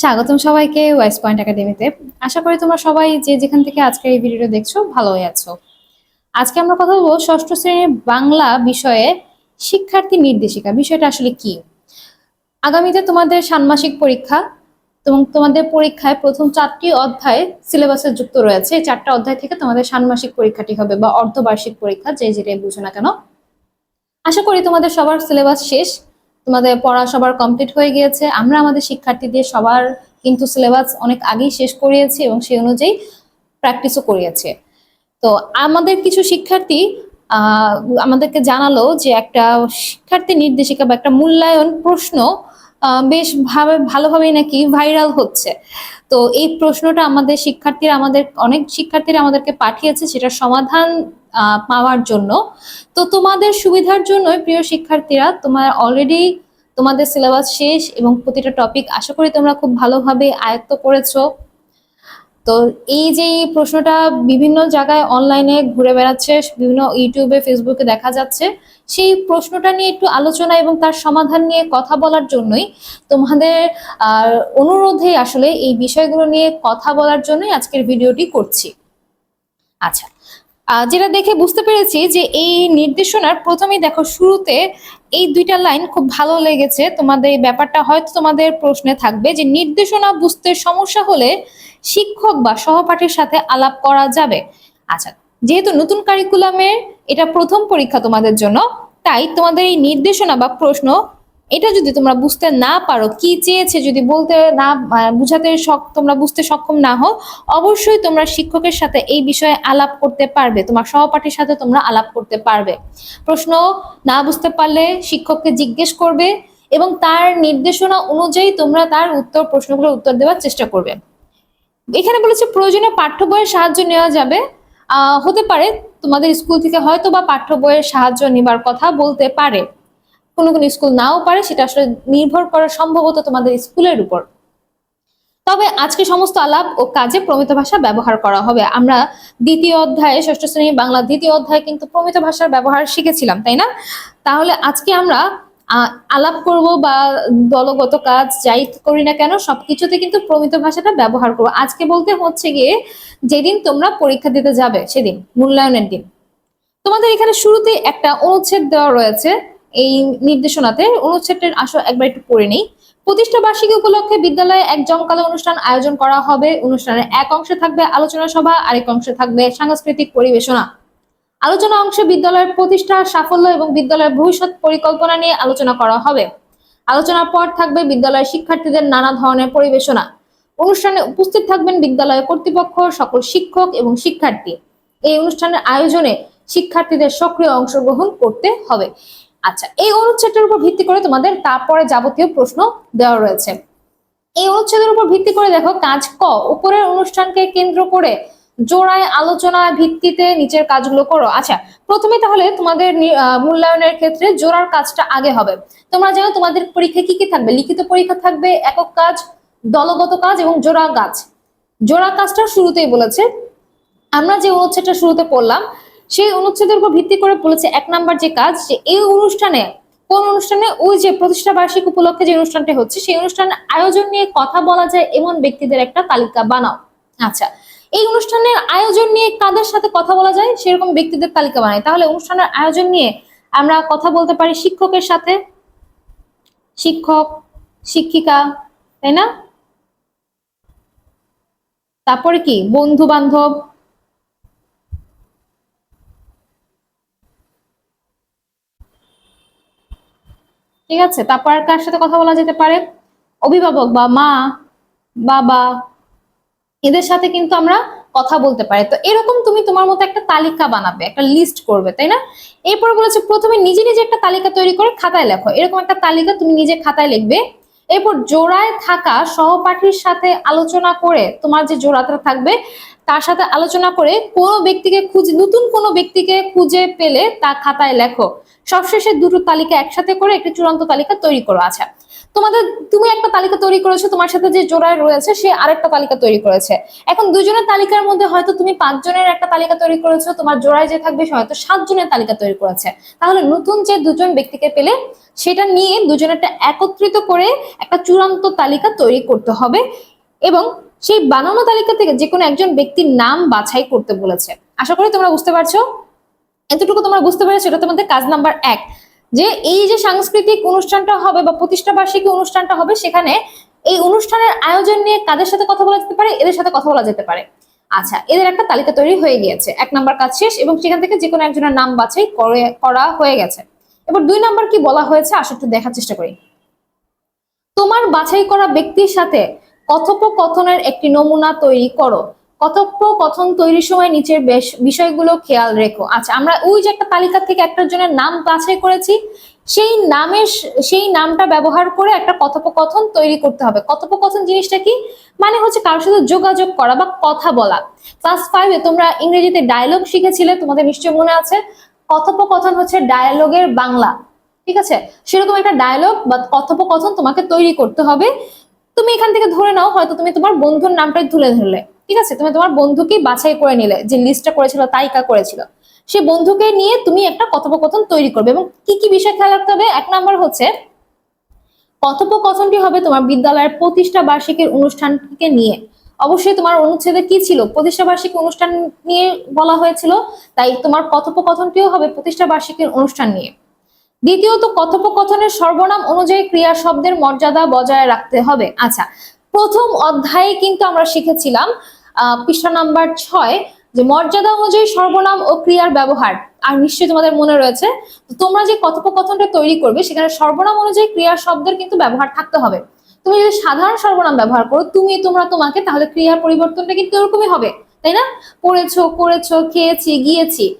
স্বাগতম সবাইকে wise point একাডেমিতে আশা করি তোমরা সবাই যে যেখান থেকে আজকের এই ভিডিওটা দেখছ, ভালোই আছো। আজকে আমরা কথা বলব ষষ্ঠ শ্রেণির বাংলা বিষয়ে শিক্ষার্থী নির্দেশিকা, বিষয়টা আসলে কি? আগামীতে তোমাদের ষান্মাসিক পরীক্ষা এবং তোমাদের পরীক্ষায় প্রথম চারটি অধ্যায় সিলেবাসে যুক্ত রয়েছে। এই চারটা অধ্যায় থেকে তোমাদের ষান্মাসিক পরীক্ষাটি হবে বা অর্ধবার্ষিক পরীক্ষা, যে যেটাই বুঝো না কেন। আশা করি তোমাদের সবার সিলেবাস শেষ। তোমাদের পড়া সবার কমপ্লিট হয়ে গিয়েছে। আমরা আমাদের শিক্ষার্থীদের সবার কিন্তু সিলেবাস অনেক আগেই শেষ করিয়েছি এবং সেই অনুযায়ী প্র্যাকটিসও করিয়েছে। তো আমাদের কিছু শিক্ষার্থী আমাদেরকে জানালো যে একটা শিক্ষার্থী নির্দেশিকা বা একটা মূল্যায়ন প্রশ্ন বেশ ভাবে ভালোভাবেই নাকি ভাইরাল হচ্ছে। তো এই প্রশ্নটা আমাদের শিক্ষার্থীরা আমাদের অনেক শিক্ষার্থীরা আমাদেরকে পাঠিয়েছে সেটার সমাধান পাওয়ার জন্য। তো তোমাদের সুবিধার জন্য প্রিয় শিক্ষার্থীরা, তোমার অলরেডি তোমাদের সিলেবাস শেষ এবং প্রতিটা টপিক আশা করি তোমরা খুব ভালোভাবে আয়ত্ত করেছ। তো এই যে প্রশ্নটা বিভিন্ন জায়গায় অনলাইনে ঘুরে বেড়াচ্ছে, বিভিন্ন ইউটিউবে ফেসবুকে দেখা যাচ্ছে, সেই প্রশ্নটা নিয়ে একটু আলোচনা এবং তার সমাধান নিয়ে কথা বলার জন্যই তোমাদের অনুরোধে আসলে এই বিষয়গুলো নিয়ে কথা বলার জন্যই আজকের ভিডিওটি করছি। আচ্ছা যেটা দেখে বুঝতে পেরেছি যে এই নির্দেশনার প্রথমেই দেখো শুরুতে এই দুইটা লাইন খুব ভালো লেগেছে। তোমাদের এই ব্যাপারটা হয়তো তোমাদের প্রশ্নে থাকবে যে নির্দেশনা বুঝতে সমস্যা হলে শিক্ষক বা সহপাঠীর সাথে আলাপ করা যাবে। আচ্ছা যেহেতু নতুন কারিকুলামের এটা প্রথম পরীক্ষা তোমাদের জন্য, তাই তোমাদের এই নির্দেশনা বা প্রশ্ন এটা যদি তোমরা বুঝতে না পারো, কি চেয়েছে যদি বলতে না বুঝাতে তোমরা বুঝতে সক্ষম না হও, অবশ্যই তোমরা শিক্ষকের সাথে এই বিষয়ে আলাপ করতে পারবে, তোমার সহপাঠীর সাথে তোমরা আলাপ করতে পারবে। প্রশ্ন না বুঝতে পারলে শিক্ষককে জিজ্ঞেস করবে এবং তার নির্দেশনা অনুযায়ী তোমরা তার উত্তর, প্রশ্নগুলোর উত্তর দেওয়ার চেষ্টা করবে। এখানে বলেছে প্রয়োজনীয় পাঠ্য বইয়ের সাহায্য নেওয়া যাবে। হতে পারে তোমাদের স্কুল থেকে হয়তো বা পাঠ্য বইয়ের সাহায্য নেবার কথা বলতে পারে। কোনো কোনো স্কুল নাও পারে, সেটা আসলে নির্ভর করা সম্ভবত তোমাদের স্কুলের উপর। তবে আজকে সমস্ত আলাপ ও কাজে প্রমিত ভাষা ব্যবহার করা হবে। আমরা দ্বিতীয় অধ্যায়ে, ষষ্ঠ শ্রেণি বাংলা দ্বিতীয় অধ্যায়ে কিন্তু প্রমিত ভাষার ব্যবহার শিখেছিলাম, তাই না? তাহলে আজকে আমরা আলাপ করব বা দলগত কাজ যাই করি না কেন, সবকিছুতে কিন্তু প্রমিত ভাষাটা ব্যবহার করব। আজকে বলতে হচ্ছে গিয়ে, যেদিন তোমরা পরীক্ষা দিতে যাবে, সেদিন, মূল্যায়নের দিন। তোমাদের এখানে শুরুতে একটা অনুচ্ছেদ দেওয়া রয়েছে এই নির্দেশনাতে অনুচ্ছেদটির আসো একবার একটু পড়ে নেই। প্রতিষ্ঠা বার্ষিকী উপলক্ষে বিদ্যালয়ে এক জমকালো অনুষ্ঠান আয়োজন করা হবে। অনুষ্ঠানের এক অংশে থাকবে আলোচনা সভা, আরেক অংশে থাকবে সাংস্কৃতিক পরিবেশনা। আলোচনা অংশে বিদ্যালয়ের প্রতিষ্ঠা, সাফল্য এবং বিদ্যালয়ের ভবিষ্যৎ পরিকল্পনা নিয়ে আলোচনা করা হবে। আলোচনার পর থাকবে বিদ্যালয়ের শিক্ষার্থীদের নানা ধরনের পরিবেশনা। অনুষ্ঠানে উপস্থিত থাকবেন বিদ্যালয় কর্তৃপক্ষ, সকল শিক্ষক এবং শিক্ষার্থী। এই অনুষ্ঠানের আয়োজনে শিক্ষার্থীদের সক্রিয় অংশগ্রহণ করতে হবে। আচ্ছা এই অনুচ্ছেদটার উপর ভিত্তি করে তোমাদের তারপরে যাবতীয় প্রশ্ন দেওয়া রয়েছে। এই অনুচ্ছেদের উপর ভিত্তি করে দেখো, কাজ ক, উপরের অনুষ্ঠানকে কেন্দ্র করে জোড়ায় আলোচনা ভিত্তিতে নিচের কাজগুলো করো। আচ্ছা প্রথমে তাহলে তোমাদের মূল্যায়নের ক্ষেত্রে জোড়ার কাজটা আগে হবে। তোমরা জানো তোমাদের পরীক্ষা কি কি থাকবে? লিখিত পরীক্ষা থাকবে, একক কাজ, দলগত কাজ এবং জোড়া কাজ। জোড়া কাজটা শুরুতেই বলেছে। আমরা যে অনুচ্ছেদটা শুরুতে পড়লাম সেই অনুচ্ছেদের উপর ভিত্তি করে বলেছে এক নাম্বার যে কাজ, যে এই অনুষ্ঠানে, কোন অনুষ্ঠানে ওই যে প্রতিষ্ঠা বার্ষিক উপলক্ষে যে অনুষ্ঠানটা হচ্ছে, সেই অনুষ্ঠানের আয়োজন নিয়ে কথা বলা যায় এমন ব্যক্তিদের একটা তালিকা বানাও। আচ্ছা এই অনুষ্ঠানের আয়োজন নিয়ে কাদের সাথে কথা বলা যায়? সেরকম ব্যক্তিদের তালিকা বানাই। তাহলে অনুষ্ঠানের আয়োজন নিয়ে আমরা কথা বলতে পারি শিক্ষকের সাথে। শিক্ষক, শিক্ষিকা, তাই না? তারপরে কি? বন্ধু বান্ধব ঠিক আছে? তারপর কার সাথে কথা বলা যেতে পারে? অভিভাবক বা মা, বাবা, এদের সাথে কিন্তু আমরা কথা বলতে পারি। তো এরকম তুমি তোমার মতো একটা তালিকা বানাবে, একটা লিস্ট করবে, তাই না? এরপর বলেছে, প্রথমে নিজে নিজে একটা তালিকা তৈরি করে খাতায় লেখো। এরকম একটা তালিকা তুমি নিজে খাতায় লিখবে। এরপর জোড়ায় থাকা সহপাঠীর সাথে আলোচনা করে, তোমার যে জোড়াটা থাকবে, তার সাথে আলোচনা করে কোনো ব্যক্তিকে খুঁজে, নতুন কোনো ব্যক্তিকে খুঁজে পেলে তা খাতায় লেখো। সবশেষে দুটো তালিকা একসাথে করে একটি চূড়ান্ত তালিকা তৈরি করো আচ্ছা তোমাদের, তুমি একটা তালিকা তৈরি করেছ, তোমার সাথে যে জোড়ায় রয়েছে, সে আরেকটা তালিকা তৈরি করেছে। এখন দুজনের তালিকার মধ্যে হয়তো তুমি পাঁচজনের একটা তালিকা তৈরি করেছ, তোমার জোড়ায় যে থাকবে সে হয়তো সাতজনের তালিকা তৈরি করেছে। তাহলে নতুন যে দুজন ব্যক্তিকে পেলে, সেটা নিয়ে দুজনেরটা একত্রিত করে একটা চূড়ান্ত তালিকা তৈরি করতে হবে এবং সেই বানানো তালিকা থেকে যে কোনো একজন ব্যক্তির নাম বাছাই করতে বলেছে। আশা করি তোমরা বুঝতে পারছ? এতটুকু তোমরা বুঝতে পেরেছ এটা তোমাদের কাজ নাম্বার এক। যে এই যে সাংস্কৃতিক অনুষ্ঠানটা হবে বা প্রতিষ্ঠা বার্ষিকী অনুষ্ঠানটা হবে, সেখানে এই অনুষ্ঠানের আয়োজন নিয়ে কাদের সাথে কথা বলা যেতে পারে? এদের সাথে কথা বলা যেতে পারে। আচ্ছা এদের একটা তালিকা তৈরি হয়ে গিয়েছে। এক নাম্বার কাজ শেষ এবং সেখান থেকে যে কোনো একজনের নাম বাছাই করে হয়ে গেছে। এবার দুই নাম্বার কি বলা হয়েছে? আসলে একটু দেখার চেষ্টা করি। তোমার বাছাই করা ব্যক্তির সাথে কথোপকথনের একটি নমুনা তৈরি করো। কথোপকথন তৈরির সময় নিচের বেশ বিষয়গুলো খেয়াল রেখো। আচ্ছা আমরা ওই যে একটা তালিকা থেকে একটা জনের নাম বাছাই করেছি, সেই নামের সেই নামটা ব্যবহার করে একটা কথোপকথন তৈরি করতে হবে। কথোপকথন জিনিসটা কি? মানে হচ্ছে কারোর সাথে যোগাযোগ করা বা কথা বলা। ক্লাস ফাইভে তোমরা ইংরেজিতে ডায়লগ শিখেছিলে, তোমাদের নিশ্চয় মনে আছে। কথোপকথন হচ্ছে ডায়ালগের বাংলা। ঠিক আছে? সেরকম একটা ডায়লগ বা কথোপকথন তোমাকে তৈরি করতে হবে। তুমি এখান থেকে ধরে নাও, হয়তো তুমি তোমার বন্ধুর নামটাই তুলে ধরলে। ঠিক আছে? তুমি তোমার বন্ধুকে বাছাই করে নিলে, যে লিস্টটা করেছিল, তালিকা করেছিল। সে বন্ধুকে নিয়ে তুমি একটা কথোপকথন তৈরি করবে এবং কি কি বিষয় খেয়াল রাখতে হবে? এক নাম্বার হচ্ছে, কথোপকথনটি হবে তোমার বিদ্যালয়ের প্রতিষ্ঠা বার্ষিকীর অনুষ্ঠানকে নিয়ে। অবশ্যই তোমার অনুচ্ছেদে কি ছিল? প্রতিষ্ঠা বার্ষিকী অনুষ্ঠান নিয়ে বলা হয়েছিল, তাই তোমার কথোপকথনটিও হবে প্রতিষ্ঠা বার্ষিকীর অনুষ্ঠান নিয়ে। দ্বিতীয়ত, কথোপকথনের সর্বনাম অনুযায়ী ক্রিয়া শব্দের মর্যাদা বজায় রাখতে হবে। আচ্ছা প্রথম অধ্যায়ে কিন্তু আমরা শিখেছিলাম পৃষ্ঠা নাম্বার ছয়, যে মর্যাদা অনুযায়ী সর্বনাম ও ক্রিয়ার ব্যবহার। আর নিশ্চয়ই তোমাদের মনে রয়েছে তোমরা যে কথোপকথনটা তৈরি করবে, সেখানে সর্বনাম অনুযায়ী ক্রিয়ার শব্দের কিন্তু ব্যবহার থাকতে হবে। তুমি যদি সাধারণ সর্বনাম ব্যবহার করো, তুমি, তোমরা তোমাকে, তাহলে ক্রিয়ার পরিবর্তনটা কিন্তু এরকমই হবে, তাই না? পড়েছো করেছ, খেয়েছি, গিয়েছি।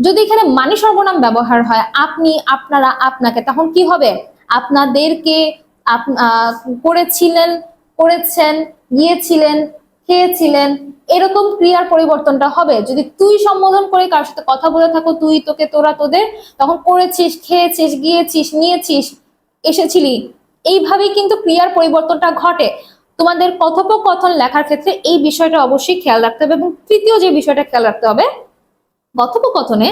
যদি এখানে মানি সর্বনাম ব্যবহার হয়, আপনি, আপনারা, আপনাকে, তখন কি হবে? আপনাদেরকে, আপ- করেছিলেন, করেছেন, গিয়েছিলেন খেয়েছিলেন। এরকম ক্রিয়ার পরিবর্তনটা হবে। যদি তুই সম্বোধন করে কার সাথে কথা বলে থাকো, তুই তোকে, তোরা তোদের, তখন করেছিস, খেয়েছিস, গিয়েছিস, নিয়েছিস, এসেছিলি। এইভাবেই কিন্তু ক্রিয়ার পরিবর্তনটা ঘটে। তোমাদের কথোপকথন লেখার ক্ষেত্রে এই বিষয়টা অবশ্যই খেয়াল রাখতে হবে এবং তৃতীয় যে বিষয়টা খেয়াল রাখতে হবে, কথোপকথনে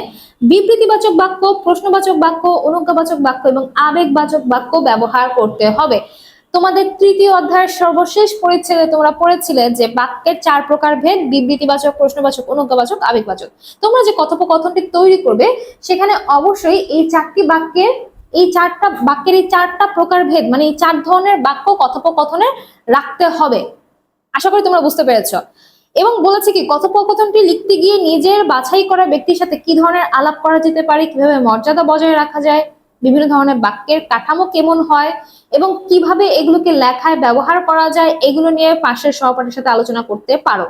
বিবৃতিবাচক বাক্য, প্রশ্নবাচক বাক্য, অনুজ্ঞাবাচক বাক্য এবং আবেগবাচক বাক্য ব্যবহার করতে হবে। তোমাদের তৃতীয় অধ্যায়ের সর্বশেষ পরিচ্ছেদে তোমরা পড়েছিলে যে বাক্যের চার প্রকার ভেদ, বিবৃতিবাচক, প্রশ্নবাচক, অনুজ্ঞাবাচক, আবেগবাচক। তোমরা যে কথোপকথনটি তৈরি করবে, সেখানে অবশ্যই এই চারটি বাক্যের, এই চারটা, বাক্যের এই চারটা প্রকার ভেদ মানে এই চার ধরনের বাক্য কথোপকথনে রাখতে হবে। আশা করি তোমরা বুঝতে পেরেছ। এবং বলেছে কি, কথোপকথনটি লিখতে গিয়ে নিজের বাছাই করা ব্যক্তির সাথে কি ধরনের আলাপ করা যেতে পারে, কীভাবে মর্যাদা বজায় রাখা যায় বিভিন্ন ধরনের বাক্যের কাঠামো কেমন হয় এবং কীভাবে এগুলোকে লেখায় ব্যবহার করা যায়, এগুলো নিয়ে পাশের সহপাঠীর সাথে আলোচনা করতে পারো।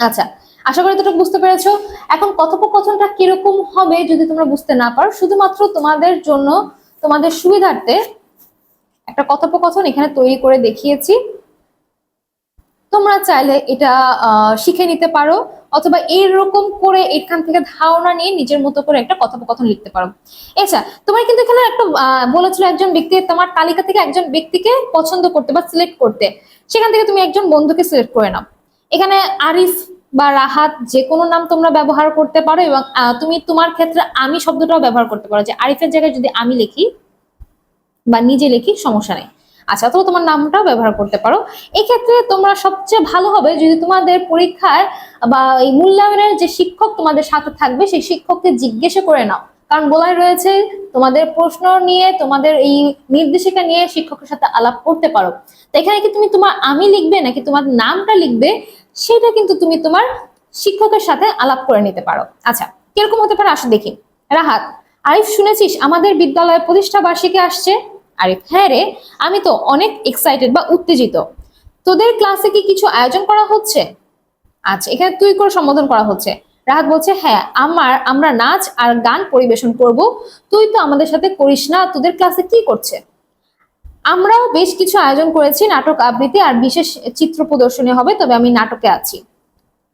আচ্ছা আশা করি তোটা বুঝতে পেরেছ। এখন কথোপকথনটা কীরকম হবে যদি তোমরা বুঝতে না পারো, শুধুমাত্র তোমাদের জন্য তোমাদের সুবিধার্থে একটা কথোপকথন এখানে তৈরি করে দেখিয়েছি। তোমরা চাইলে এটা শিখে নিতে পারো, অথবা এইরকম করে এখান থেকে ধারণা নিয়ে নিজের মতো করে একটা কথোপকথন লিখতে পারো। আচ্ছা তোমার কিন্তু এখানে একটা বলেছিল একজন ব্যক্তি, তোমার তালিকা থেকে একজন ব্যক্তিকে পছন্দ করতে বা সিলেক্ট করতে। সেখান থেকে তুমি একজন বন্ধুকে সিলেক্ট করে নাও। এখানে আরিফ বা রাহাত যে কোনো নাম তোমরা ব্যবহার করতে পারো এবং তুমি তোমার ক্ষেত্রে আমি শব্দটাও ব্যবহার করতে পারো। যে আরিফের জায়গায় যদি আমি লিখি বা নিজে লিখি, সমস্যা নেই। আচ্ছা অথবা তোমার নামটাও ব্যবহার করতে পারো। এক্ষেত্রে তোমরা সবচেয়ে ভালো হবে যদি তোমাদের পরীক্ষায় বা এই মূল্যায়নের যে শিক্ষক তোমাদের সাথে থাকবে, সেই শিক্ষককে জিজ্ঞেস করে নাও। কারণ বলাই রয়েছে, তোমাদের প্রশ্ন নিয়ে, তোমাদের এই নির্দেশিকা নিয়ে শিক্ষকের সাথে আলাপ করতে পারো। তো এখানে কি তুমি তোমার আমি লিখবে নাকি তোমার নামটা লিখবে, সেটা কিন্তু তুমি তোমার শিক্ষকের সাথে আলাপ করে নিতে পারো। আচ্ছা কীরকম হতে পারে? আসো দেখি। রাহাত, আরিফ শুনেছিস? আমাদের বিদ্যালয়ে প্রতিষ্ঠা বার্ষিকী আসছে। আরিফ হ্যাঁ রে, আমি তো অনেক এক্সাইটেড বা উত্তেজিত। তোদের ক্লাসে কি কিছু আয়োজন করা হচ্ছে? আচ্ছা এখানে তুই করে সম্বোধন করা হচ্ছে। রাহাত বলছে হ্যাঁ আমার, আমরা নাচ আর গান পরিবেশন করব। তুই তো আমাদের সাথে করিস না, তোদের ক্লাসে কি করছে? আমরাও বেশ কিছু আয়োজন করেছি, নাটক আবৃত্তি আর বিশেষ চিত্র প্রদর্শনী হবে, তবে আমি নাটকে আছি।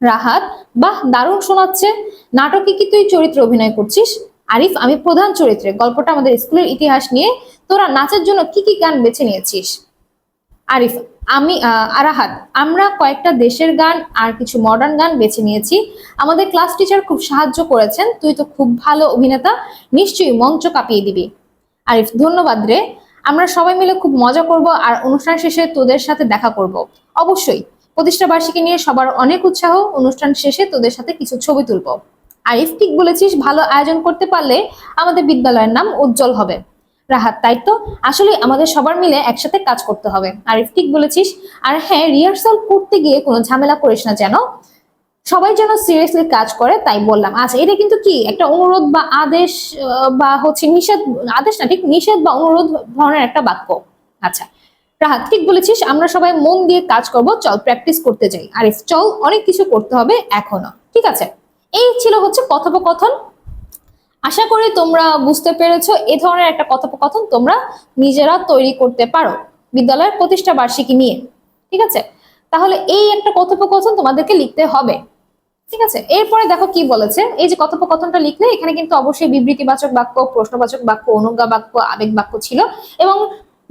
রাহাত, বাহ, দারুণ শোনাচ্ছে। নাটকে কি তুই চরিত্রে অভিনয় করছিস? আরিফ, আমি প্রধান চরিত্রে। গল্পটা আমাদের স্কুলের ইতিহাস নিয়ে তোরা নাচের জন্য কি কি গান বেছে নিয়েছিস? আরিফ, আমি আরাহাত, আমরা কয়েকটা দেশের গান আর কিছু মডার্ন গান বেছে নিয়েছি। আমাদের ক্লাস টিচার খুব সাহায্য করেছেন। তুই তো খুব ভালো অভিনেতা, নিশ্চয়ই মঞ্চ কাঁপিয়ে দিবি। আরিফ, ধন্যবাদ রে। আমরা সবাই মিলে খুব মজা করব আর অনুষ্ঠান শেষে তোদের সাথে দেখা করব। অবশ্যই, প্রতিষ্ঠা বার্ষিকী নিয়ে সবার অনেক উৎসাহ। অনুষ্ঠান শেষে তোদের সাথে কিছু ছবি তুলব। আরিফ, ঠিক বলেছিস, ভালো আয়োজন করতে পারলে আমাদের বিদ্যালয়ের নাম উজ্জ্বল হবে। রাহাত, তাই তো? আসলে আমাদের সবার মিলে একসাথে কাজ করতে হবে। আরিফ, ঠিক বলেছিস। আর হ্যাঁ রিহার্সাল করতে গিয়ে কোনো ঝামেলা করিস না যেন। সবাই যেন সিরিয়াসলি কাজ করে, তাই বললাম। আচ্ছা এটা কিন্তু কি? একটা অনুরোধ বা আদেশ বা হচ্ছে নিষেধ, আদেশ না, ঠিক? নিষেধ বা অনুরোধ ধরনের একটা বাক্য। আচ্ছা রাহাত, ঠিক বলেছিস, আমরা সবাই মন দিয়ে কাজ করব, চল প্র্যাকটিস করতে যাই। আরিফ, চল, অনেক কিছু করতে হবে এখনও। ঠিক আছে? এই ছিল হচ্ছে কথোপকথন। আশা করি তোমরা বুঝতে পেরেছ, এ ধরনের একটা কথোপকথন তোমরা নিজেরা তৈরি করতে পারো বিদ্যালয়ের প্রতিষ্ঠা বার্ষিকী নিয়ে, ঠিক আছে? তাহলে এই একটা কথোপকথন তোমাদেরকে লিখতে হবে, ঠিক আছে? এরপরে দেখো কি বলেছে, এই যে কথোপকথনটা লিখলে এখানে কিন্তু অবশ্যই বিবৃতিবাচক বাক্য, প্রশ্নবাচক বাক্য, অনুজ্ঞা বাক্য, আবেগ বাক্য ছিল এবং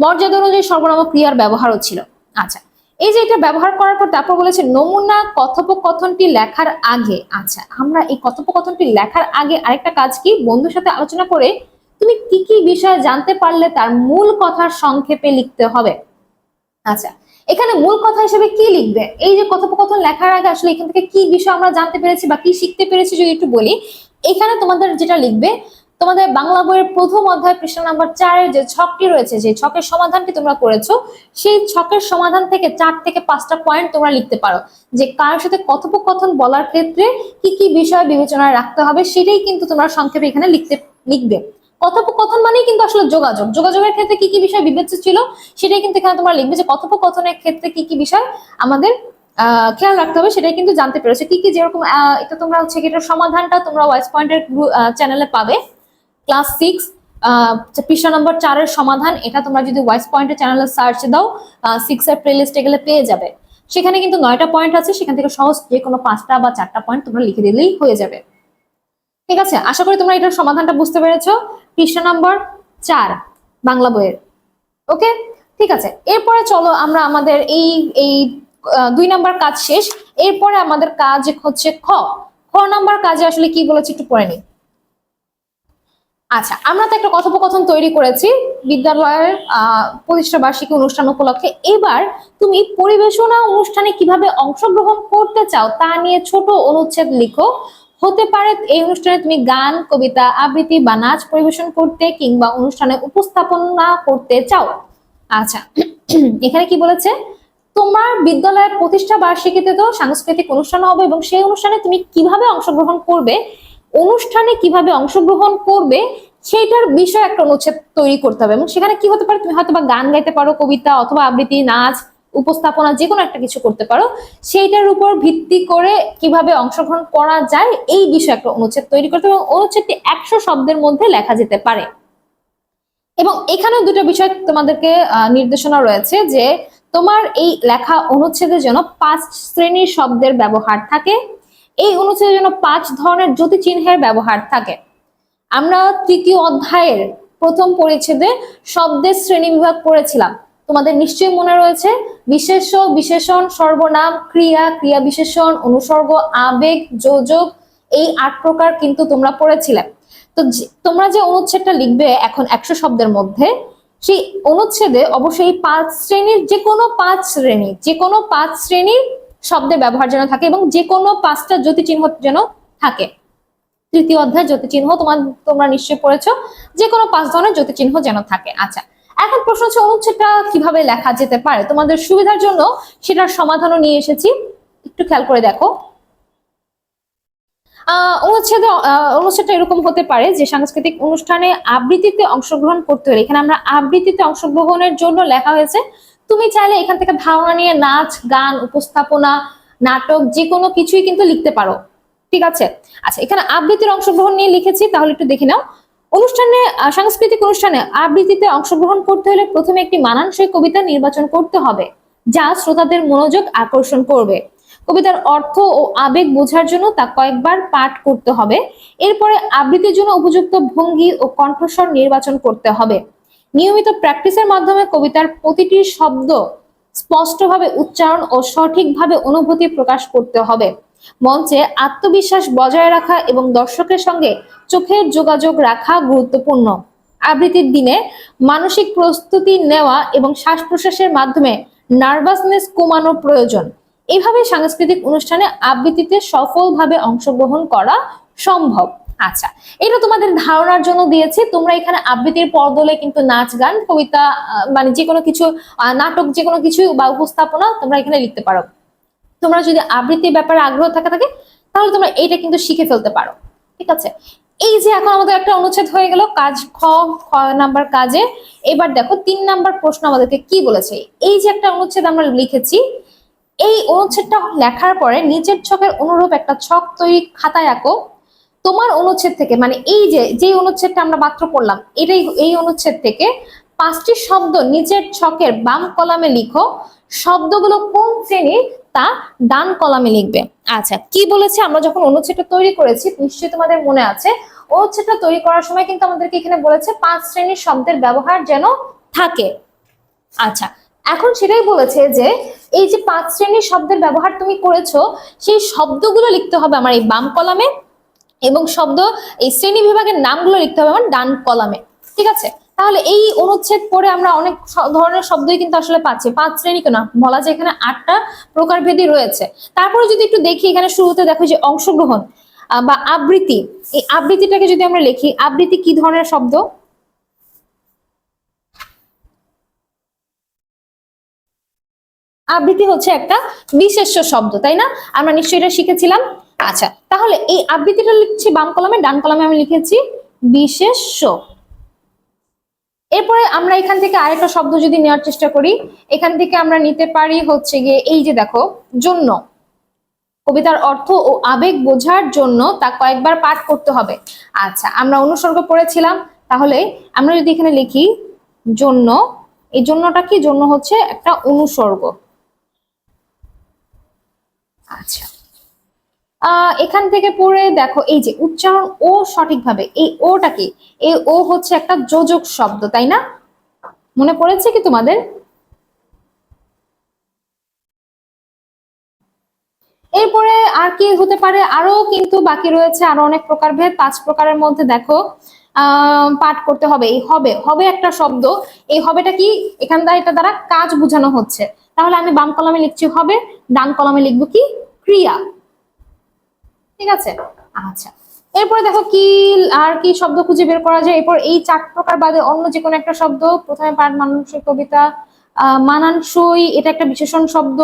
মর্যাদা অনুযায়ী সর্বনাম ক্রিয়ার ব্যবহারও ছিল। আচ্ছা এই যে এটা ব্যবহার করার পর তারপর বলেছে, নমুনা কথোপকথনটি লেখার আগে। আচ্ছা আমরা এই কথোপকথনটি লেখার আগে আরেকটা কাজ কি? বন্ধুর সাথে আলোচনা করে তুমি কি কি বিষয় জানতে পারলে তার মূল কথার সংক্ষেপে লিখতে হবে? আচ্ছা এখানে মূল কথা হিসেবে কি লিখবে? এই যে কথোপকথন লেখার আগে আসলে এখান থেকে কি বিষয় আমরা জানতে পেরেছি বা কি শিখতে পেরেছি যদি একটু বলি, এখানে তোমাদের যেটা লিখবে তোমাদের বাংলা বইয়ের প্রথম অধ্যায় পৃষ্ঠা নাম্বার চারের যে ছকটি রয়েছে যে ছকের সমাধানটি তোমরা করেছ সেই ছকের সমাধান থেকে চার থেকে পাঁচটা পয়েন্ট তোমরা লিখতে পারো যে কার সাথে কথোপকথন বলার ক্ষেত্রে কি কি বিষয় বিবেচনায় রাখতে হবে সেটাই কিন্তু তোমরা সংক্ষেপে এখানে লিখতে লিখবে। কথোপকথন মানেই কিন্তু আসলে যোগাযোগ। যোগাযোগের ক্ষেত্রে কি কি বিষয় বিবেচ্য ছিল সেটাই কিন্তু এখানে তোমরা লিখবে যে কথোপকথনের ক্ষেত্রে কি কি বিষয় আমাদের আহ, খেয়াল রাখতে হবে সেটাই কিন্তু জানতে পেরেছ। কি কি যেরকম আহ, এটা তোমরা হচ্ছে এটার সমাধানটা তোমরা ওয়াইস পয়েন্টের চ্যানেলে পাবে। ক্লাস সিক্স পৃষ্ঠা নম্বর চারের সমাধান, এটা তোমরা যদি ওয়াইস পয়েন্টের চ্যানেলে সার্চ দাও সিক্স এর প্লে লিস্টে গেলে পেয়ে যাবে। সেখানে কিন্তু নয়টা পয়েন্ট আছে, সেখান থেকে সহজ যে কোনো পাঁচটা বা চারটা পয়েন্ট তোমরা লিখে দিলেই হয়ে যাবে। ঠিক আছে? আশা করি তোমরা এটার সমাধানটা বুঝতে পেরেছ। পৃষ্ঠা নম্বর চার, বাংলা বইয়ের। ওকে? ঠিক আছে? এরপরে চলো আমরা আমাদের এই এই দুই নাম্বার কাজ শেষ। এরপরে আমাদের কাজ হচ্ছে খ। খ নাম্বার কাজে আসলে কি বলেছে একটু পড়ে নিই। আচ্ছা আমরা তো একটা কথোপকথন তৈরি করেছি বিদ্যালয়ের প্রতিষ্ঠা বার্ষিকী অনুষ্ঠান উপলক্ষে। এবার তুমি পরিবেশনা অনুষ্ঠানে কীভাবে অংশগ্রহণ করতে চাও তা নিয়ে ছোট অনুচ্ছেদ লিখো। হতে পারে এই অনুষ্ঠানে তুমি গান, কবিতা, আবৃত্তি বা নাচ পরিবেশন করতে কিংবা অনুষ্ঠানে উপস্থাপনা করতে চাও। আচ্ছা এখানে কি বলেছে? তোমার বিদ্যালয়ের প্রতিষ্ঠা বার্ষিকীতে তো সাংস্কৃতিক অনুষ্ঠান হবে এবং সেই অনুষ্ঠানে তুমি কীভাবে অংশগ্রহণ করবে অনুষ্ঠানে কীভাবে অংশগ্রহণ করবে, সেইটার বিষয়ে একটা অনুচ্ছেদ তৈরি করতে হবে। এবং সেখানে কি হতে পারে, তুমি হয়তো বা গান গাইতে পারো, কবিতা অথবা আবৃত্তি, নাচ, উপস্থাপনা যে কোনো একটা কিছু করতে পারো। সেইটার উপর ভিত্তি করে কীভাবে অংশগ্রহণ করা যায়, এই বিষয়ে একটা অনুচ্ছেদ তৈরি করতে হবে। এবং অনুচ্ছেদটি একশো শব্দের মধ্যে লেখা যেতে পারে। এবং এখানেও দুটো বিষয় তোমাদেরকে নির্দেশনা রয়েছে যে তোমার এই লেখা অনুচ্ছেদের জন্য পাঁচ শ্রেণির শব্দের ব্যবহার থাকে। এই অনুচ্ছেদের জন্য পাঁচ ধরনের জ্যোতি চিহ্নের ব্যবহার থাকে। আমরা তৃতীয় অধ্যায়ের প্রথম পরিচ্ছেদে শব্দের শ্রেণি বিভাগ পড়েছিলাম। তোমাদের নিশ্চয়ই মনে রয়েছে বিশেষ বিশেষণ, সর্বনাম, ক্রিয়া ক্রিয়া বিশেষণ, অনুসর্গ, আবেগ, যোজক, এই আট প্রকার কিন্তু তোমরা পড়েছিলে। তো তোমরা যে অনুচ্ছেদটা লিখবে এখন একশো শব্দের মধ্যে, সেই অনুচ্ছেদে অবশ্যই পাঁচ শ্রেণির যে কোনো পাঁচ শ্রেণি, যে কোনো পাঁচ শ্রেণির শব্দের ব্যবহার যেন থাকে এবং যে কোনো পাঁচটা জ্যোতি চিহ্ন যেন থাকে। তৃতীয় অধ্যায় জ্যোতি চিহ্ন তোমার, তোমরা নিশ্চয়ই পড়েছো। যে কোনো পাঁচ ধরনের জ্যোতি চিহ্ন যেন থাকে। আচ্ছা এখন প্রশ্ন হচ্ছে অনুচ্ছেদটা কীভাবে লেখা যেতে পারে? তোমাদের সুবিধার জন্য সেটার সমাধানও নিয়ে এসেছি। একটু খেয়াল করে দেখো। অনুচ্ছেদে অনুচ্ছেদটা এরকম হতে পারে যে সাংস্কৃতিক অনুষ্ঠানে আবৃত্তিতে অংশগ্রহণ করতে হলে, এখানে আমরা আবৃত্তিতে অংশগ্রহণের জন্য লেখা হয়েছে তুমি চাইলে এখান থেকে ধারণা নিয়ে নাচ, গান, উপস্থাপনা, নাটক যে কোনো কিছুই কিন্তু লিখতে পারো। ঠিক আছে? আচ্ছা এখানে আবৃত্তির অংশগ্রহণ নিয়ে লিখেছি, তাহলে একটু দেখে নাও। অনুষ্ঠানে সাংস্কৃতিক অনুষ্ঠানে আবৃত্তিতে অংশগ্রহণ করতে হলে প্রথমে একটি মানানসই কবিতা নির্বাচন করতে হবে, যা শ্রোতাদের মনোযোগ আকর্ষণ করবে। কবিতার অর্থ ও আবেগ বোঝার জন্য তা কয়েকবার পাঠ করতে হবে। এরপরে আবৃত্তির জন্য উপযুক্ত ভঙ্গি ও কণ্ঠস্বর নির্বাচন করতে হবে। নিয়মিত প্র্যাকটিসের মাধ্যমে কবিতার প্রতিটি শব্দ স্পষ্টভাবে উচ্চারণ ও সঠিকভাবে অনুভূতি প্রকাশ করতে হবে। মঞ্চে আত্মবিশ্বাস বজায় রাখা এবং দর্শকের সঙ্গে চোখের যোগাযোগ রাখা গুরুত্বপূর্ণ। আবৃত্তির দিনে মানসিক প্রস্তুতি নেওয়া এবং শ্বাস প্রশ্বাসের মাধ্যমে নার্ভাসনেস কমানো প্রয়োজন। এইভাবে সাংস্কৃতিক অনুষ্ঠানে আবৃত্তিতে সফলভাবে অংশগ্রহণ করা সম্ভব। আচ্ছা এটা তোমাদের ধারণার জন্য দিয়েছি। তোমরা এখানে আবৃত্তির পদলে কিন্তু নাচ গান, কবিতা মানে যে কোনো কিছু নাটক যে কোনো কিছু বা উপস্থাপনা তোমরা এখানে লিখতে পারো। তোমরা যদি আবৃত্তির ব্যাপারে আগ্রহ থাকে থাকে, তাহলে তোমরা এইটা কিন্তু শিখে ফেলতে পারো। ঠিক আছে? এই যে এখন আমাদের একটা অনুচ্ছেদ হয়ে গেল, কাজ খ খ নাম্বার কাজে। এবার দেখো, তিন নাম্বার প্রশ্ন আমাদেরকে কি বলেছে? এই যে একটা অনুচ্ছেদ আমরা লিখেছি, এই অনুচ্ছেদটা লেখার পরে নিচের ছকের অনুরূপ একটা ছক তৈরি খাতায় আঁকো। তোমার অনুচ্ছেদ থেকে মানে এই যে যে অনুচ্ছেদটা আমরা মাত্র পড়লাম, এটাই এই অনুচ্ছেদ থেকে পাঁচটি শব্দ নিচের ছকের বাম কলামে লিখো, শব্দগুলো কোন শ্রেণির তা ডান কলামে লিখবে। আচ্ছা কি বলেছে? আমরা যখন অনুচ্ছেদটা তৈরি করেছি, নিশ্চয়ই তোমাদের মনে আছে, অনুচ্ছেদটা তৈরি করার সময় কিন্তু আমাদেরকে এখানে বলেছে পাঁচ শ্রেণির শব্দের ব্যবহার যেন থাকে। আচ্ছা এখন সেটাই বলেছে যে, এই যে পাঁচ শ্রেণির শব্দের ব্যবহার তুমি করেছ, সেই শব্দগুলো লিখতে হবে আমার এই বাম কলামে। এবং শব্দ এই শ্রেণি বিভাগের নামগুলো লিখতে হবে আমার ডান কলামে, ঠিক আছে? তাহলে এই অনুচ্ছেদ পড়ে আমরা অনেক ধরনের শব্দই কিন্তু আসলে পাচ্ছি। পাঁচ শ্রেণি কেন? বলা যায় এখানে আটটা প্রকারভেদই রয়েছে। তারপরে যদি একটু দেখি এখানে শুরুতে দেখো যে অংশগ্রহণ বা আবৃত্তি। এই আবৃত্তিটাকে যদি আমরা লিখি, আবৃত্তি কি ধরনের শব্দ? আবৃত্তি হচ্ছে একটা বিশেষ্য শব্দ, তাই না? আমরা নিশ্চয়ই এটা শিখেছিলাম। আচ্ছা তাহলে এই আবৃত্তিটা লিখছি বাম কলমে, ডান কলমে আমি লিখেছি বিশেষ্য। এরপরে আমরা এখান থেকে আরেকটা শব্দ যদি নেওয়ার চেষ্টা করি, এখান থেকে আমরা নিতে পারি হচ্ছে গিয়ে এই যে দেখো, জন্য। কবিতার অর্থ ও আবেগ বোঝার জন্য তা কয়েকবার পাঠ করতে হবে। আচ্ছা আমরা অনুসর্গ পড়েছিলাম, তাহলে আমরা যদি এখানে লিখি জন্য, এই জন্যটা কি? জন্য হচ্ছে একটা অনুসর্গ। আচ্ছা। এখান থেকে পড়ে দেখো, এই যে উচ্চারণ ও সঠিকভাবে, এই ওটা কি? এই ও হচ্ছে একটা যোজক শব্দ, তাই না? মনে পড়েছে কি তোমাদের? এরপরে আর কি হতে পারে? আরও কিন্তু বাকি রয়েছে আরও অনেক প্রকারভেদ পাঁচ প্রকারের মধ্যে দেখো পাঠ করতে হবে। এই হবে হবে একটা শব্দ। এই হবেটা কি? এখান দ্বারা এটা দ্বারা কাজ বোঝানো হচ্ছে। তাহলে আমি বাম কলমে লিখছি হবে, ডান কলমে লিখব কি? ক্রিয়া। ঠিক আছে? আচ্ছা। এরপরে দেখো কি, আর কি শব্দ খুঁজে বের করা যায়? এরপর এই চার প্রকার বাদে অন্য যে কোনো একটা শব্দ, প্রথমে পাঠ মানানসই কবিতা মানানসই, এটা একটা বিশেষণ শব্দ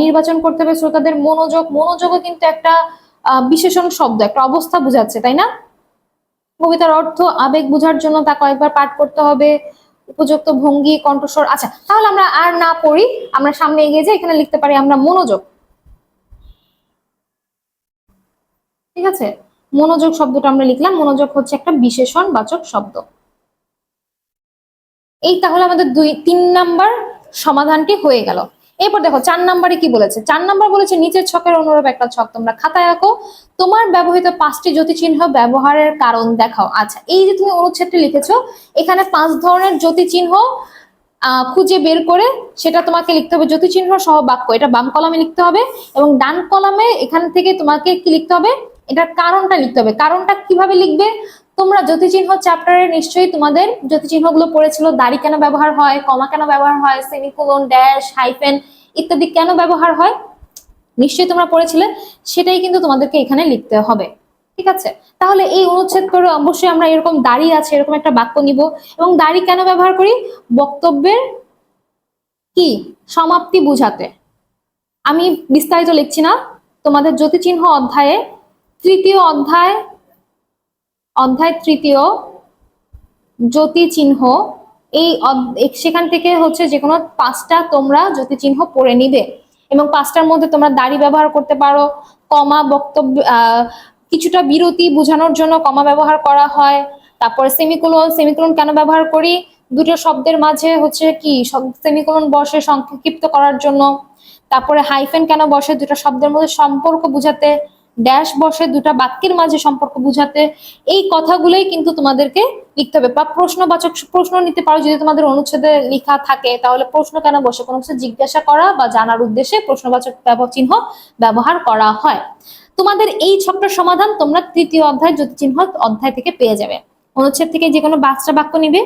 নির্বাচন করতে হবে শ্রোতাদের মনোযোগ। মনোযোগও কিন্তু একটা বিশেষণ শব্দ, একটা অবস্থা বোঝাচ্ছে, তাই না? কবিতার অর্থ আবেগ বোঝার জন্য তা কয়েকবার পাঠ করতে হবে। উপযুক্ত ভঙ্গি, কণ্ঠস্বর আচ্ছা তাহলে আমরা আর না পড়ি, আমরা সামনে এগিয়ে যাই, এখানে লিখতে পারি আমরা মনোযোগ। ঠিক আছে? মনোযোগ শব্দটা আমরা লিখলাম, মনোযোগ হচ্ছে একটা বিশেষণ বাচক শব্দ। এই তাহলে আমাদের দুই, তিন নাম্বার সমাধানটি হয়ে গেল। এরপর দেখো, চার নাম্বারে কি বলেছে? চার নাম্বার বলেছে, নিচের ছকের অনুরূপ একটা ছক তোমরা খাতায় আঁকো। তোমার ব্যবহৃত পাঁচটি জ্যোতি চিহ্ন ব্যবহারের কারণ দেখাও। আচ্ছা এই যে তুমি অনুচ্ছেদটি লিখেছো, এখানে পাঁচ ধরনের জ্যোতি চিহ্ন খুঁজে বের করে সেটা তোমাকে লিখতে হবে। জ্যোতি চিহ্ন সহ বাক্য, এটা বাম কলামে লিখতে হবে এবং ডান কলামে এখান থেকে তোমাকে কি লিখতে হবে? এটার কারণটা লিখতে হবে। কারণটা কীভাবে লিখবে? তোমরা জ্যোতিচিহ্ন চ্যাপ্টারে নিশ্চয়ই তোমাদের জ্যোতিচিহ্নগুলো পড়েছিল, দাড়ি কেন ব্যবহার হয়, কমা কেন ব্যবহার হয় সেমিকোলন ড্যাশ হাইফেন ইত্যাদি কেন ব্যবহার হয়, নিশ্চয়ই তোমরা পড়েছিলে, সেটাই কিন্তু তোমাদেরকে এখানে লিখতে হবে, ঠিক আছে? তাহলে এই অনুচ্ছেদ করে অবশ্যই আমরা এরকম দাড়ি আছে, এরকম একটা বাক্য নিব, এবং দাড়ি কেন ব্যবহার করি? বক্তব্যের কি? সমাপ্তি বুঝাতে। আমি বিস্তারিত লিখছি না, তোমাদের জ্যোতিচিহ্ন অধ্যায়ে, তৃতীয় অধ্যায় অধ্যায় তৃতীয় জ্যোতি চিহ্ন এই সেখান থেকে হচ্ছে যে কোনো পাঁচটা তোমরা জ্যোতি চিহ্ন পড়ে নিবে এবং পাঁচটার মধ্যে তোমরা দাড়ি ব্যবহার করতে পারো, কমা বক্তব্য কিছুটা বিরতি বোঝানোর জন্য কমা ব্যবহার করা হয়, তারপর সেমিকোলন সেমিকোলন কেন ব্যবহার করি, দুটো শব্দের মাঝে হচ্ছে কি সেমিকোলন বসে সংক্ষিপ্ত করার জন্য, তারপরে হাইফেন কেন বসে, দুটো শব্দের মধ্যে সম্পর্ক বুঝাতে ড্যাশ বসে দুটা বাক্যের মাঝে সম্পর্ক বুঝাতে, এই কথাগুলোই কিন্তু তোমাদেরকে লিখতে হবে। বা প্রশ্নবাচক প্রশ্ন নিতে পারো, যদি তোমাদের অনুচ্ছেদে লেখা থাকে, তাহলে প্রশ্ন কেন বসে? কোনো কিছু জিজ্ঞাসা করা বা জানার উদ্দেশ্যে প্রশ্নবাচক চিহ্ন ব্যবহার করা হয়। তোমাদের এই ছোট্ট সমাধান তোমরা তৃতীয় অধ্যায় চিহ্ন অধ্যায় থেকে পেয়ে যাবে। অনুচ্ছেদ থেকে যে কোনো বাচ্চা বাক্য নিবে,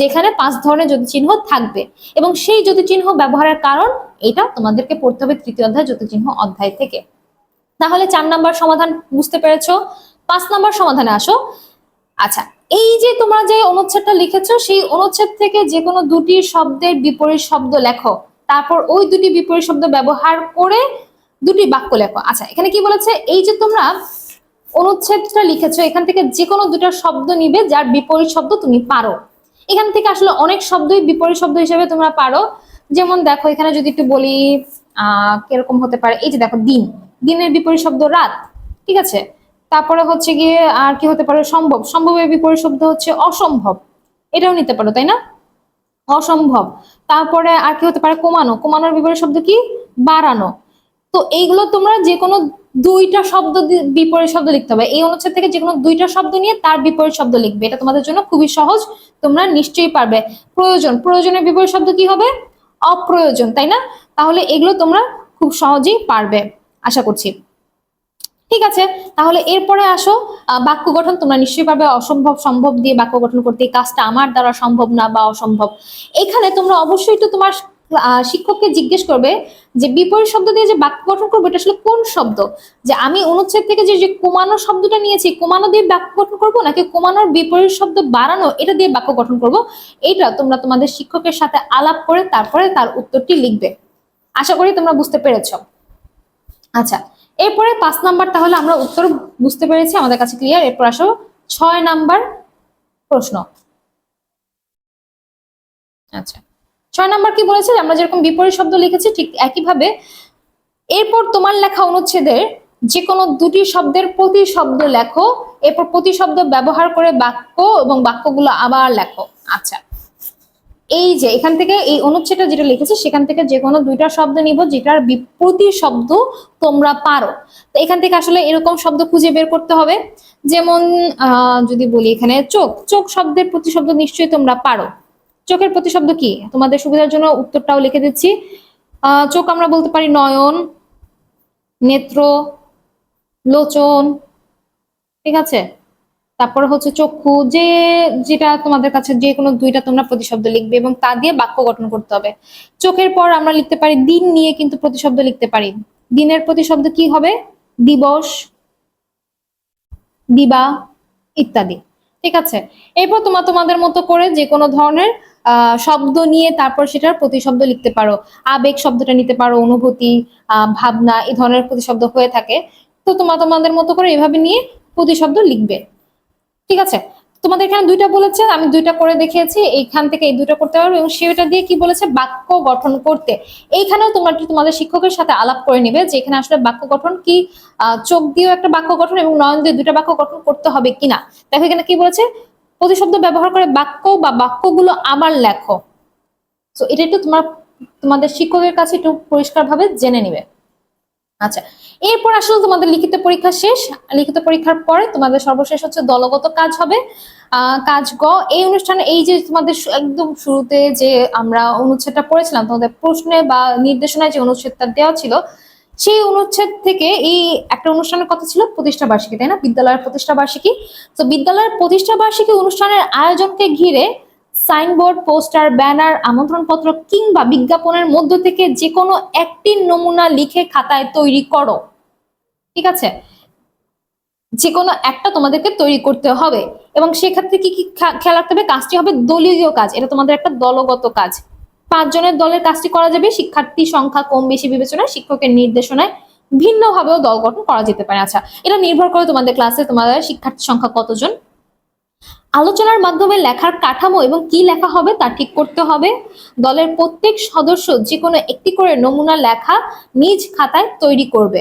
যেখানে পাঁচ ধরনের চিহ্ন থাকবে। এবং সেই চিহ্ন ব্যবহারের কারণ, এটা তোমাদেরকে পড়তে হবে তৃতীয় অধ্যায় চিহ্ন অধ্যায় থেকে। তাহলে চার নাম্বার সমাধান বুঝতে পেরেছ? পাঁচ নাম্বার সমাধানে আসো। আচ্ছা এই যে তোমরা যে অনুচ্ছেদটা লিখেছো, সেই অনুচ্ছেদ থেকে যে কোনো দুটি শব্দের বিপরীত শব্দ লেখো। তারপর ওই দুটি বিপরীত শব্দ ব্যবহার করে দুটি বাক্য লেখো। আচ্ছা এখানে কি বলেছে? এই যে তোমরা অনুচ্ছেদটা লিখেছো, এখান থেকে যে কোনো দুটো শব্দ নিবে, যার বিপরীত শব্দ তুমি পারো। এখান থেকে আসলে অনেক শব্দই বিপরীত শব্দ হিসেবে তোমরা পারো। যেমন দেখো, এখানে যদি একটু বলি, আহ, কীরকম হতে পারে? এই যে দেখো, দিন। দিনের বিপরীত শব্দ রাত, ঠিক আছে? তারপরে হচ্ছে গিয়ে আর কি হতে পারে? সম্ভব। সম্ভবের বিপরীত শব্দ হচ্ছে অসম্ভব। এটাও নিতে পারো, তাই না? অসম্ভব। তারপরে আর কি হতে পারে? কমানো। কমানোর বিপরীত শব্দ কি? বাড়ানো। তো এইগুলো তোমরা যে কোনো দুইটা শব্দ বিপরীত শব্দ লিখতে হবে। এই অনুচ্ছেদ থেকে যে কোনো দুইটা শব্দ নিয়ে তার বিপরীত শব্দ লিখবে। এটা তোমাদের জন্য খুবই সহজ। তোমরা নিশ্চয়ই পারবে। প্রয়োজন। প্রয়োজনের বিপরীত শব্দ কি হবে? অপ্রয়োজন, তাই না? তাহলে এগুলো তোমরা খুব সহজেই পারবে। আশা করছি। ঠিক আছে, তাহলে এরপরে আসো বাক্য গঠন তোমরা নিশ্চয়ই পারবে অসম্ভব সম্ভব দিয়ে বাক্য গঠন করতে কাজটা আমার দ্বারা সম্ভব না বা অসম্ভব। এখানে তোমরা অবশ্যই তো তোমার শিক্ষককে জিজ্ঞেস করবে যে বিপরীত শব্দ দিয়ে যে বাক্য গঠন করব, এটা আসলে কোন শব্দ? যে আমি অনুচ্ছেদ থেকে যে যে কমানো শব্দটা নিয়েছি, কমানো দিয়ে বাক্য গঠন করব নাকি কমানোর বিপরীত শব্দ বাড়ানো, এটা দিয়ে বাক্য গঠন করব? এটা তোমরা তোমাদের শিক্ষকের সাথে আলাপ করে তারপরে তার উত্তরটি লিখবে। আশা করি তোমরা বুঝতে পেরেছ। আচ্ছা এরপরে পাঁচ নাম্বার তাহলে আমরা উত্তর বুঝতে পেরেছি, আমাদের কাছে ক্লিয়ার এরপর আসো, ছয় নাম্বার প্রশ্ন। আচ্ছা ছয় নাম্বার কি বলেছে? আমরা যেরকম বিপরীত শব্দ লিখেছি, ঠিক একইভাবে এরপর তোমার লেখা অনুচ্ছেদের যে কোনো দুটি শব্দের প্রতি শব্দ লেখো, এরপর প্রতি শব্দ ব্যবহার করে বাক্য এবং বাক্যগুলো আবার লেখো। আচ্ছা এই যে, এখান থেকে এই অনুচ্ছেদটা যেটা লিখেছে, সেখান থেকে যে কোনো দুইটা শব্দ নিব, যেটার বি- প্রতি শব্দ তোমরা পারো। তো এখান থেকে আসলে এরকম শব্দ খুঁজে বের করতে হবে। যেমন যদি বলি এখানে চোখ চোখ শব্দের প্রতি শব্দ নিশ্চয়ই তোমরা পারো। চোখের প্রতি শব্দ কি? তোমাদের সুবিধার জন্য উত্তরটাও লিখে দিচ্ছি। চোখ আমরা বলতে পারি নয়ন, নেত্র, লোচন, ঠিক আছে? তারপর হচ্ছে চক্ষু, যে যেটা তোমাদের কাছে যে কোনো দুইটা তোমরা প্রতিশব্দ লিখবে এবং তা দিয়ে বাক্য গঠন করতে হবে। চোখের পর আমরা লিখতে পারি দিন নিয়ে কিন্তু প্রতিশব্দ লিখতে পারি। দিনের প্রতিশব্দ কি হবে? দিবস, দিবা ইত্যাদি। ঠিক আছে? এরপর তোমরা তোমাদের মতো করে যে কোনো ধরনের শব্দ নিয়ে তারপর সেটার প্রতিশব্দ লিখতে পারো। আবেগ শব্দটা নিতে পারো, অনুভূতি ভাবনা এই ধরনের প্রতিশব্দ হয়ে থাকে। তো তোমরা তোমাদের মতো করে এভাবে নিয়ে প্রতিশব্দ লিখবে। ঠিক আছে? তোমাদের এখানে দুইটা বলেছে, আমি দুইটা করে দেখিয়েছি, এইখান থেকে এই দুইটা করতে পারবে এবং সেটা দিয়ে কি বলেছে? বাক্য গঠন করতে। এইখানেও তোমার তোমাদের শিক্ষকের সাথে আলাপ করে নিবে যে এখানে আসলে বাক্য গঠন কি চোখ দিয়েও একটা বাক্য গঠন এবং নয়ন দিয়ে দুইটা বাক্য গঠন করতে হবে কিনা। দেখো এখানে কি বলেছে? প্রতিশব্দ ব্যবহার করে বাক্য বা বাক্যগুলো আবার লেখো। তো এটা একটু তোমার, তোমাদের শিক্ষকের কাছে একটু পরিষ্কারভাবে জেনে নিবে। আচ্ছা এরপর আসলে তোমাদের লিখিত পরীক্ষা শেষ। লিখিত পরীক্ষার পরে তোমাদের সর্বশেষ হচ্ছে দলগত কাজ হবে। কাজ গ, এই অনুষ্ঠানে এই যে তোমাদের একদম শুরুতে যে আমরা অনুচ্ছেদটা পড়েছিলাম, তোমাদের প্রশ্নে বা নির্দেশনায় যে অনুচ্ছেদটা দেওয়া ছিল, সেই অনুচ্ছেদ থেকে এই একটা অনুষ্ঠানের কথা ছিল প্রতিষ্ঠা বার্ষিকী, তাই না? বিদ্যালয়ের প্রতিষ্ঠা বার্ষিকী। তো বিদ্যালয়ের প্রতিষ্ঠা বার্ষিকী অনুষ্ঠানের আয়োজনকে ঘিরে সাইনবোর্ড, পোস্টার, ব্যানার, আমন্ত্রণপত্র কিংবা বিজ্ঞাপনের মধ্য থেকে যে কোনো একটি নমুনা লিখে খাতায় তৈরি করো। ঠিক আছে? যে কোনো একটা তোমাদেরকে তৈরি করতে হবে এবং সেক্ষেত্রে কি কি খেয়াল রাখতে হবে? কাজটি হবে দলীয় কাজ। এটা তোমাদের একটা দলগত কাজ। পাঁচজনের দলের কাজটি করা যাবে। শিক্ষার্থী সংখ্যা কম বেশি বিবেচনায়, শিক্ষকের নির্দেশনায় ভিন্নভাবেও দল গঠন করা যেতে পারে। আচ্ছা এটা নির্ভর করে তোমাদের ক্লাসে তোমাদের শিক্ষার্থী সংখ্যা কতজন? আলোচনার মাধ্যমে লেখার কাঠামো এবং কি লেখা হবে তা ঠিক করতে হবে। দলের প্রত্যেক সদস্য যে কোনো একটি করে নমুনা লেখা নিজ খাতায় তৈরি করবে।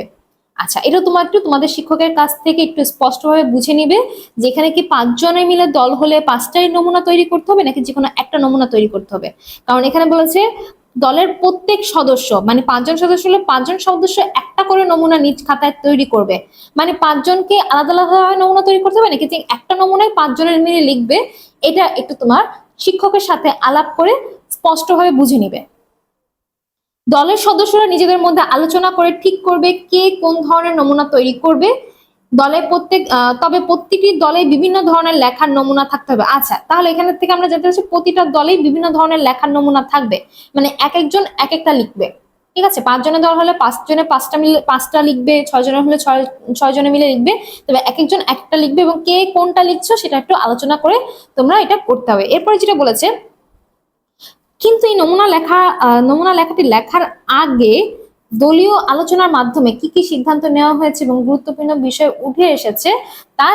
আচ্ছা এটা তোমার একটু, তোমাদের শিক্ষকের কাছ থেকে একটু স্পষ্টভাবে বুঝে নিবে যেখানে কি পাঁচজনে মিলে দল হলে পাঁচটাই নমুনা তৈরি করতে হবে নাকি যে কোনো একটা নমুনা তৈরি করতে হবে। কারণ এখানে বলেছে দলের প্রত্যেক সদস্য মানে পাঁচজন সদস্য হলে পাঁচজন সদস্য একটা করে নমুনা নিজ খাতায় তৈরি করবে। মানে পাঁচজনকে আলাদা আলাদাভাবে নমুনা তৈরি করতে হবে নাকি একটা নমুনায় পাঁচজনের মিলে লিখবে, এটা একটু তোমার শিক্ষকের সাথে আলাপ করে স্পষ্টভাবে বুঝে নিবে। দলের সদস্যরা নিজেদের মধ্যে আলোচনা করে ঠিক করবে কে কোন ধরনের নমুনা তৈরি করবে দলের প্রত্যেক তবে প্রত্যেকটি দলে বিভিন্ন ধরনের লেখার নমুনা থাকতে হবে। আচ্ছা তাহলে এখানে থেকে আমরা জানতে পারছি প্রতিটা দলেই বিভিন্ন ধরনের লেখার নমুনা থাকবে। মানে এক একজন এক একটা লিখবে। ঠিক আছে? পাঁচ জনের দল হলে পাঁচ জনে পাঁচটা মিলে, পাঁচটা লিখবে ছয় জনের হলে ছয় ছয় জনে মিলে লিখবে। তবে এক একজন একটা লিখবে এবং কে কোনটা লিখছো সেটা একটু আলোচনা করে তোমরা এটা করতে হবে। এরপরে যেটা বলেছে, কিন্তু এই নমুনা লেখা নমুনা লেখাটি লেখার আগে দলীয় আলোচনার মাধ্যমে কি কি সিদ্ধান্ত নেওয়া হয়েছে এবং গুরুত্বপূর্ণ বিষয় উঠে এসেছে তা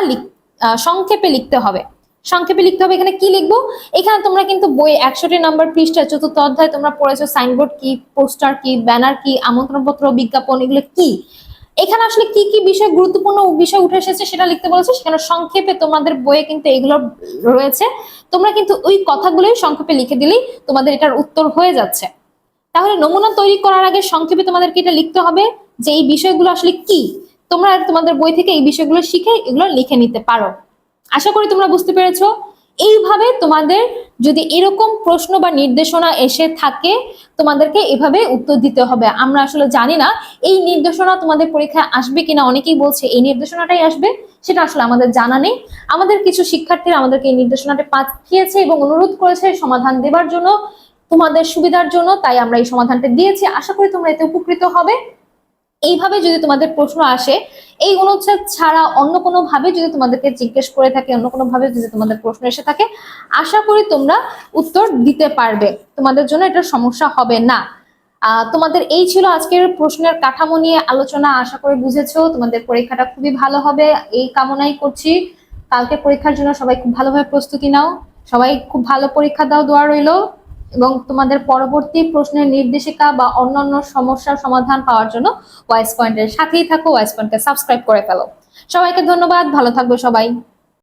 সংক্ষেপে লিখতে হবে। সংক্ষেপে লিখতে হবে, এখানে কি লিখব? এখানে তোমরা কিন্তু বই একষট্টি নম্বর পৃষ্ঠা চতুর্থ অধ্যায় তোমরা পড়েছো সাইনবোর্ড কি পোস্টার কি ব্যানার কি, আমন্ত্রণপত্র, বিজ্ঞাপন, এগুলো কি? এখানে আসলে কি কি বিষয় গুরুত্বপূর্ণ বিষয় উঠে এসেছে সেটা লিখতে বলেছে, সেখানে সংক্ষেপে তোমাদের বইয়ে কিন্তু এগুলো রয়েছে। তোমরা কিন্তু ওই কথাগুলোই সংক্ষেপে লিখে দিলেই তোমাদের এটার উত্তর হয়ে যাচ্ছে। তাহলে নমুনা তৈরি করার আগে সংক্ষেপে তোমাদেরকে এটা লিখতে হবে যে এই বিষয়গুলো আসলে কি? তোমরা তোমাদের বই থেকে এই বিষয়গুলো শিখে এগুলো লিখে নিতে পারো। আশা করি তোমরা বুঝতে পেরেছ। এইভাবে তোমাদের যদি এরকম প্রশ্ন বা নির্দেশনা এসে থাকে, তোমাদেরকে এভাবে উত্তর দিতে হবে। আমরা আসলে জানি না এই নির্দেশনা তোমাদের পরীক্ষায় আসবে কিনা, অনেকেই বলছে এই নির্দেশনাটাই আসবে, সেটা আসলে আমাদের জানা নেই। আমাদের কিছু শিক্ষার্থীরা আমাদেরকে এই নির্দেশনাটা পাঠিয়েছে এবং অনুরোধ করেছে সমাধান দেবার জন্য। তোমাদের সুবিধার জন্য, তাই আমরা এই সমাধানটা দিয়েছি। আশা করি তোমরা এতে উপকৃত হবে। এইভাবে যদি তোমাদের প্রশ্ন আসে, এই অনুচ্ছেদ ছাড়া অন্য কোনো ভাবে যদি তোমাদেরকে জিজ্ঞেস করে থাকে, অন্য কোনো ভাবে যদি তোমাদের প্রশ্ন এসে থাকে, আশা করি তোমরা উত্তর দিতে পারবে। তোমাদের জন্য এটা সমস্যা হবে না। তোমাদের এই ছিল আজকের প্রশ্নের কাঠামো নিয়ে আলোচনা। আশা করি বুঝেছ, তোমাদের পরীক্ষাটা খুবই ভালো হবে। এই কামনাই করছি। কালকে পরীক্ষার জন্য সবাই খুব ভালোভাবে প্রস্তুতি নাও। সবাই খুব ভালো পরীক্ষা দাও, দোয়া রইল। এবং তোমাদের পরবর্তী প্রশ্নের নির্দেশিকা বা অন্যান্য সমস্যার সমাধান পাওয়ার জন্য ওয়াইস পয়েন্টের সাথেই থাকো ওয়াইস পয়েন্টকে সাবস্ক্রাইব করে ফেলো। সবাইকে ধন্যবাদ, ভালো থাকবে সবাই।